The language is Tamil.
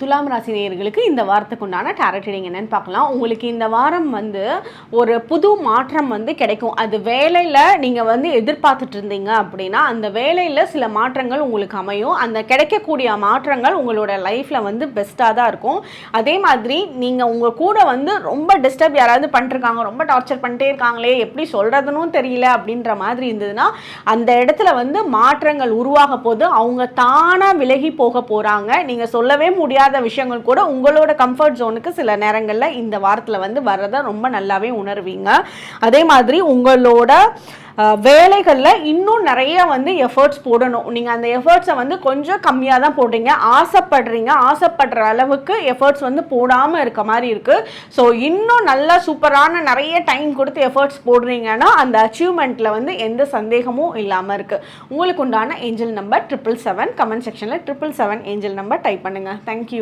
துலாம் ராசி நேயர்களுக்கு இந்த வாரத்துக்கு உண்டான டேரட் ரீடிங் என்னன்னு பார்க்கலாம். உங்களுக்கு இந்த வாரம் வந்து ஒரு புது மாற்றம் வந்து கிடைக்கும். அது வேலையில் நீங்கள் வந்து எதிர்பார்த்துட்டு இருந்தீங்க அப்படின்னா அந்த வேலையில் சில மாற்றங்கள் உங்களுக்கு அமையும். அந்த கிடைக்கக்கூடிய மாற்றங்கள் உங்களோட லைஃப்பில் வந்து பெஸ்ட்டாக தான் இருக்கும். அதே மாதிரி நீங்கள் உங்கள் கூட வந்து ரொம்ப டிஸ்டர்ப் யாராவது பண்ணிருக்காங்க ரொம்ப டார்ச்சர் பண்ணிட்டே இருக்காங்களே எப்படி சொல்கிறதுனும் தெரியல அப்படின்ற மாதிரி இருந்ததுன்னா அந்த இடத்துல வந்து மாற்றங்கள் உருவாக போது அவங்க தானாக விலகி போக போகிறாங்க நீங்கள் சொல்லவே முடியாது விஷயங்கள் கூட உங்களோட கம்ஃபர்ட் ஜோனுக்கு சில நேரங்களில் இந்த வாரத்தில் வந்து வர்றதை ரொம்ப நல்லாவே உணர்வீங்க. அதே மாதிரி உங்களோட வேலைகளில் இன்னும் நிறைய வந்து எஃபர்ட்ஸ் போடணும். நீங்கள் அந்த எஃபர்ட்ஸை வந்து கொஞ்சம் கம்மியாக தான் போடுறீங்க. ஆசைப்படுறீங்க. ஆசைப்படுற அளவுக்கு எஃபர்ட்ஸ் வந்து போடாமல் இருக்க மாதிரி இருக்குது ஸோ இன்னும் நல்லா சூப்பரான நிறைய டைம் கொடுத்து எஃபர்ட்ஸ் போடுறீங்கன்னா அந்த அச்சீவ்மெண்ட்டில் வந்து எந்த சந்தேகமும் இல்லாமல் இருக்குது உங்களுக்கு உண்டான angel number triple seven comment செக்ஷனில் triple seven angel number type பண்ணுங்கள் தேங்க்யூ